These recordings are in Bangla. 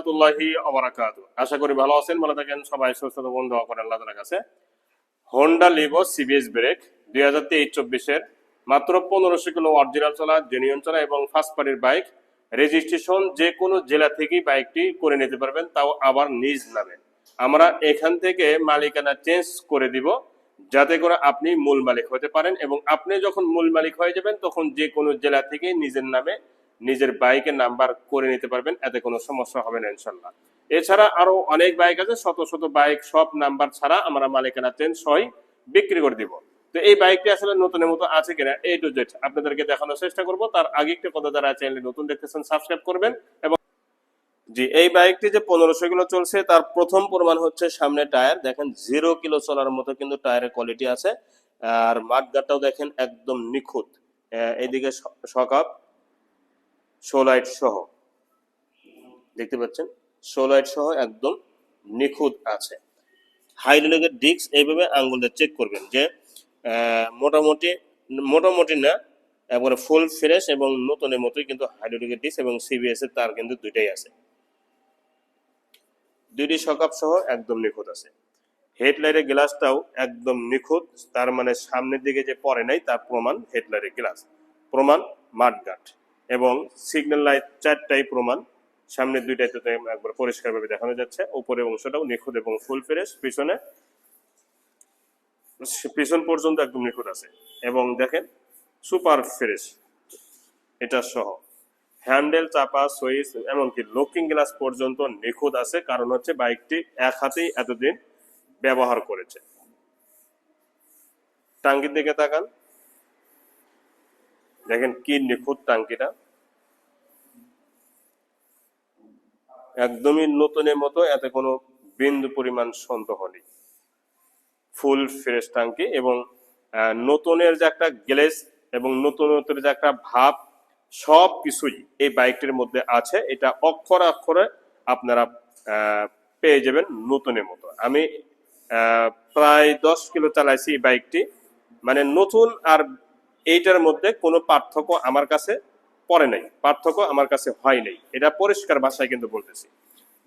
রহমতুল্লাহি আবরাকাত আশা করি ভালো আছেন, ভালো থাকেন, সবাই সুস্থ দোয়া করেন, আল্লাহ কাছে। লিভো সিবিএস ব্রেক দুই হাজার তেইশ চব্বিশের মাত্র পনেরোশো কিলো অরিজিনাল চলা জেনিয়ন চলা এবং ফার্স্ট পার্টির বাইক রেজিস্ট্রেশন যে কোনো জেলা থেকেই বাইকটি করে নিতে পারবেন, তাও আবার নিজ নামে। আমরা এখান থেকে মালিকানা চেঞ্জ করে দিব, যাতে করে আপনি মূল মালিক হতে পারেন এবং আপনি যখন মূল মালিক হয়ে যাবেন, তখন যে কোনো জেলা থেকে নিজের নামে নিজের বাইকের নাম্বার করে নিতে পারবেন এতে কোনো সমস্যা হবে না ইনশাল্লাহ এছাড়া আরও অনেক বাইক আছে শত শত বাইক সব নাম্বার ছাড়া আমরা মালিকানা চেঞ্জ সহই বিক্রি করে দিব। তো এই বাইকটি আসলে নতুনের মতো আছে কিনা এ টু জেড আপনাদেরকে দেখানোর চেষ্টা করব। তার আগে একটা কথা যারা চ্যানেলে নতুন দেখতেছেন সাবস্ক্রাইব করবেন এবং জি এই বাইকটি যে পনেরোশো কিলো চলছে তার প্রথম প্রমাণ হচ্ছে সামনে টায়ার দেখেন জিরো কিলো চলার মতো কিন্তু টায়ারের কোয়ালিটি আছে। আর মাঠগাটাও দেখেন একদম নিখুঁত। আহ, এইদিকে সকাপ সোলাইট সহ। দেখতে পাচ্ছেন? সোলাইট সহ একদম নিখুঁত আছে। হাইড্রোলিকের ডিস্ক এইভাবে আঙ্গুল দিয়ে চেক করবেন যে মোটামুটি মোটামুটি না, একবারে ফুল ফ্রেশ এবং নতুনের মতোই কিন্তু হাইড্রোলিকের ডিস্ক এবং সিবিএস এর তার কিন্তু দুইটাই আছে। দুইটি সকাপ সহ একদম নিখুঁত আছে। হেডলাইটের গ্লাসটাও একদম নিখুঁত, তার মানে সামনের দিকে যে পড়ে নাই, তার প্রমাণ হেডলাইটের গ্লাস। প্রমাণ মাঠগাট এবং সিগন্যাল লাইট চারটাই প্রমাণ। সামনের দুইটাই তো একবার পরিষ্কারভাবে দেখানো যাচ্ছে। উপরের অংশটাও নিখুঁত এবং ফুল ফ্রেশ পিছনে পিছন পর্যন্ত একদম নিখুঁত আছে। এবং দেখেন সুপার ফ্রেশ এটা সহ। হ্যান্ডেল চাপা সুইচ এমনকি লুকিং গ্লাস পর্যন্ত নিখুঁত আছে, কারণ হচ্ছে বাইকটি এক হাতেই এতদিন ব্যবহার করেছে। টাঙ্কির দিকে তাকান। দেখেন কি নিখুঁত টাঙ্কিটা। একদমই নতুনের মতো, এতে কোনো বিন্দু পরিমাণ সন্দেহ নেই। ফুল ফ্রেশ টাঙ্কি এবং নতুনের যে একটা গ্লেজ এবং নতুনত্বের যে একটা ভাব, সব কিছুই এই বাইকটির মধ্যে আছে। এটা অক্ষরে অক্ষরে আপনারা পেয়ে যাবেন নতুনের মতো। আমি প্রায় দশ কিলো চালাইছি এই বাইকটি। মানে নতুন আর এইটার মধ্যে কোনো পার্থক্য আমার কাছে পড়ে নাই, পার্থক্য আমার কাছে হয় নাই। এটা পরিষ্কার ভাষায় কিন্তু বলতেছি।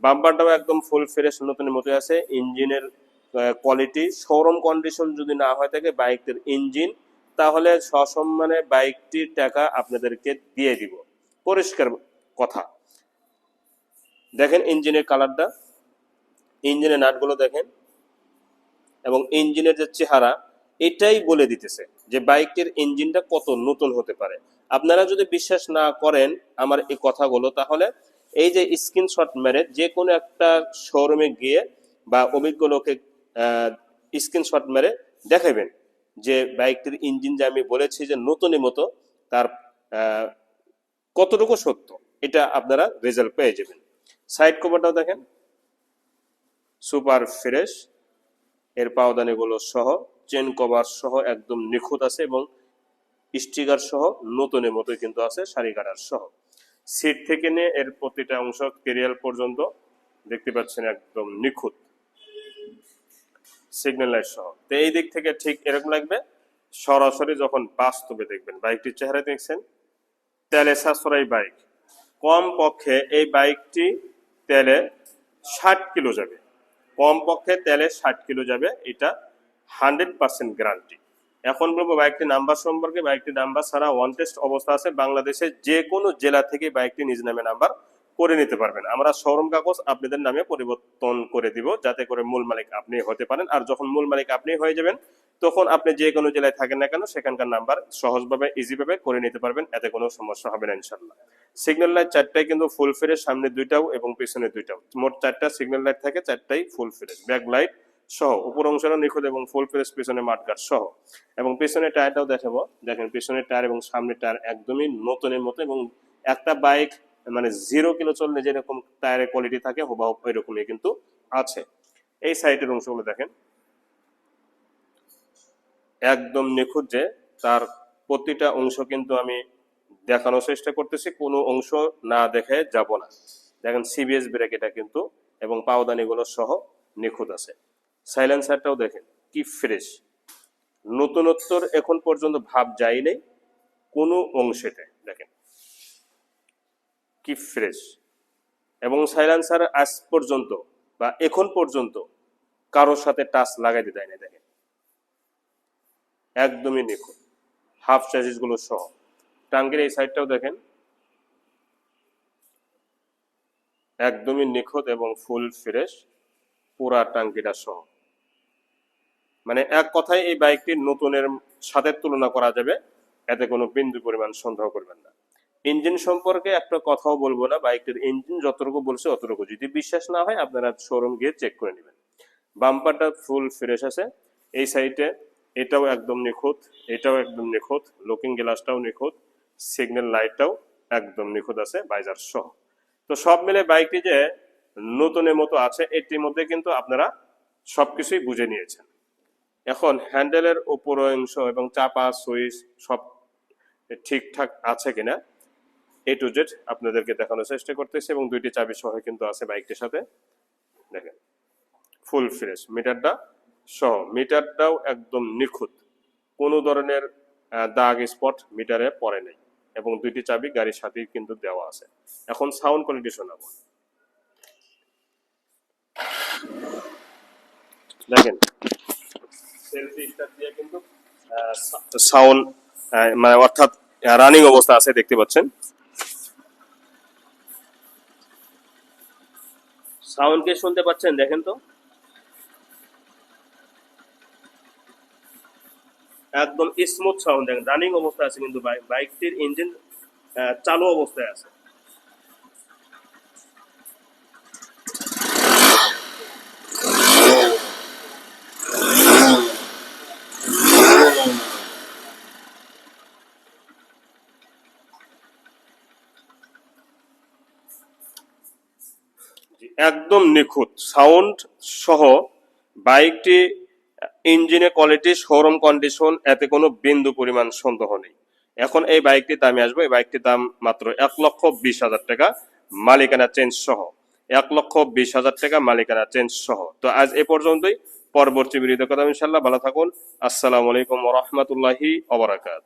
বাম্পারটাও একদম ফুল ফ্রেশ নতুনের মতো আছে। ইঞ্জিনের কোয়ালিটি শোরুম কন্ডিশন যদি না হয় থাকে বাইকটির ইঞ্জিন তাহলে সসম্মানে বাইকটির টাকা আপনাদেরকে দিয়ে দিব। পরিষ্কার কথা। দেখেন ইঞ্জিনের কালারটা ইঞ্জিনের নাটগুলো দেখেন। এবং ইঞ্জিনের যে চেহারা, এটাই বলে দিতেছে যে বাইকটির ইঞ্জিনটা কত নতুন হতে পারে। আপনারা যদি বিশ্বাস না করেন আমার এই কথাগুলো, তাহলে এই যে স্ক্রিনশট মেরে যে কোনো একটা শোরুমে গিয়ে বা অভিজ্ঞ লোকে স্ক্রিনশট মেরে দেখাবেন যে বাইকটির ইঞ্জিন যে আমি বলেছি যে নতুনই মতো, তার কতটুকু সত্য, এটা আপনারা রেজাল্ট পেয়ে যাবেন। সাইড কভারটাও দেখেন। সুপার ফ্রেশ এর পাওদানিগুলো সহ চেন কভার সহ একদম নিখুঁত আছে এবং স্টিকার সহ নতুনের মতোই কিন্তু আছে শাড়ি কাটার সহ। সিট থেকে নিয়ে এর প্রতিটা অংশ কেরিয়াল পর্যন্ত দেখতে পাচ্ছেন একদম নিখুঁত। সিগন্যাল লাইট সহ। তো এই দিক থেকে ঠিক এরকম লাগবে, সরাসরি যখন বাস্তবে দেখবেন, বাইকটির চেহারা দেখছেন, তেলে সাশ্রয়ী বাইক। কম পক্ষে এই বাইকটি তেলে ষাট কিলো যাবে। কম পক্ষে তেলে ষাট কিলো যাবে, এটা হান্ড্রেড পার্সেন্ট গ্যারান্টি এখন বলব বাইকটির নাম্বার সম্পর্কে বাইকটির নাম্বার ছাড়া ওয়ান টেস্ট অবস্থা আছে। বাংলাদেশের যে কোনো জেলা থেকে বাইকটি নিজ নামে নাম্বার করে নিতে পারবেন। আমরা শোরুম কাগজ আপনাদের নামে পরিবর্তন করে দিব, যাতে করে মূল মালিক আপনি হতে পারেন। আর যখন মূল মালিক আপনি হয়ে যাবেন, তখন আপনি যে কোনো জেলায় থাকেন না কেন, সেখানকার নাম্বার সহজভাবে ইজিভাবে করে নিতে পারবেন। এতে কোনো সমস্যা হবে না ইনশাল্লাহ সিগন্যাল লাইট চারটাই কিন্তু ফুল ফ্রেশ সামনে দুইটাও এবং পিছনে দুইটাও। মোট চারটা সিগন্যাল লাইট থাকে, চারটাই ফুল ফ্রেশ ব্যাক লাইট সহ, উপর অংশটা নিখুঁত এবং ফুল ফ্রেশ পিছনে মাঠগাট সহ। এবং পিছনের টায়ারটাও দেখাবো। দেখেন, পিছনের টায়ার এবং সামনের টায়ার একদমই নতুনের মতো এবং একটা বাইক মানে জিরো কিলো চললে যেরকম টায়ারের কোয়ালিটি থাকে হুবাহুব ওই রকমই কিন্তু আছে। এই সাইডের অংশগুলো দেখেন। একদম নিখুঁত যে তার প্রতিটা অংশ কিন্তু আমি দেখানোর চেষ্টা করতেছি, কোনো অংশ না দেখে যাব না। দেখেন সিবিএস ব্রেক এটা কিন্তু এবং পাওদানিগুলো সহ নিখুঁত আছে। সাইলেন্সারটাও দেখেন, কি ফ্রেশ। নতুনত্বর এখন পর্যন্ত ভাব যায় নেই, কোনো অংশেতে, দেখেন। কি ফ্রেশ। এবং সাইলেন্সার আজ পর্যন্ত বা এখন পর্যন্ত কারোর সাথে টাচ লাগাইতে দেয় না দেখেন। একদমই নিখুঁত, হাফ চ্যাসিসগুলো সহ। টাঙ্গের এই সাইডটাও দেখেন, একদমই নিখুঁত এবং ফুল ফ্রেশ, পুরা টাঙ্কিটা সহ। মানে এক কথায় এই বাইকটি নতুনের সাথে তুলনা করা যাবে। এতে কোনো বিন্দু পরিমাণ সন্দেহ করবেন না। ইঞ্জিন সম্পর্কে একটা কথাও বলব না। বাইকটির ইঞ্জিন যতটুকু বলছে অতটুকু। যদি বিশ্বাস না হয়, আপনারা শোরুম গিয়ে চেক করে নেবেন। বাম্পারটা ফুল ফ্রেশ আছে। এই সাইডে এটাও একদম নিখুঁত, এটাও একদম নিখুঁত লুকিং গ্লাসটাও নিখুঁত সিগন্যাল লাইটটাও একদম নিখুঁত আছে বাইজার সহ। তো সব মিলে বাইকটি যে নতুনের মতো আছে, এটির মধ্যে কিন্তু আপনারা সবকিছুই বুঝে নিয়েছেন। এখন হ্যান্ডেলের উপর অংশ এবং চাপা সুইচ সব ঠিকঠাক আছে কিনা? এ টু জেড আপনাদেরকে দেখানোর চেষ্টা করতেছি এবং দুইটি চাবি সহ কিন্তু আছে বাইকটির সাথে। দেখেন, ফুল ফ্রেশ, মিটারটা সহ, মিটারটাও একদম নিখুঁত। কোনো ধরনের দাগ স্পট মিটারে পড়ে নেই এবং দুইটি চাবি গাড়ির সাথেই কিন্তু দেওয়া আছে। এখন সাউন্ড কোয়ালিটি শোনাবো। দেখেন সেলফি স্টার দিয়ে কিন্তু সাউন্ড মানে অর্থাৎ রানিং অবস্থা আছে দেখতে পাচ্ছেন। সাউন্ড কে শুনতে পাচ্ছেন দেখেন তো। একদম স্মুথ সাউন্ড দেখেন। রানিং অবস্থায় আছে কিন্তু বাইক বাইকটির ইঞ্জিন চালু অবস্থায় আছে। একদম নিখুঁত। সাউন্ড সহ বাইকটি ইঞ্জিনের কোয়ালিটি, শোরুম কন্ডিশন, এতে কোনো বিন্দু পরিমাণ সন্দেহ নেই। এখন এই বাইকটির দামে আসবে। এই বাইকটির দাম মাত্র এক লক্ষ বিশ হাজার টাকা, মালিকানা চেঞ্জ সহ। এক লক্ষ বিশ হাজার টাকা, মালিকানা চেঞ্জ সহ। তো আজ এ পর্যন্তই। পরবর্তী বিরোধী কথা ইনশাল্লাহ ভালো থাকুন। আসসালামু আলাইকুম রহমতুল্লাহি অবরাকাত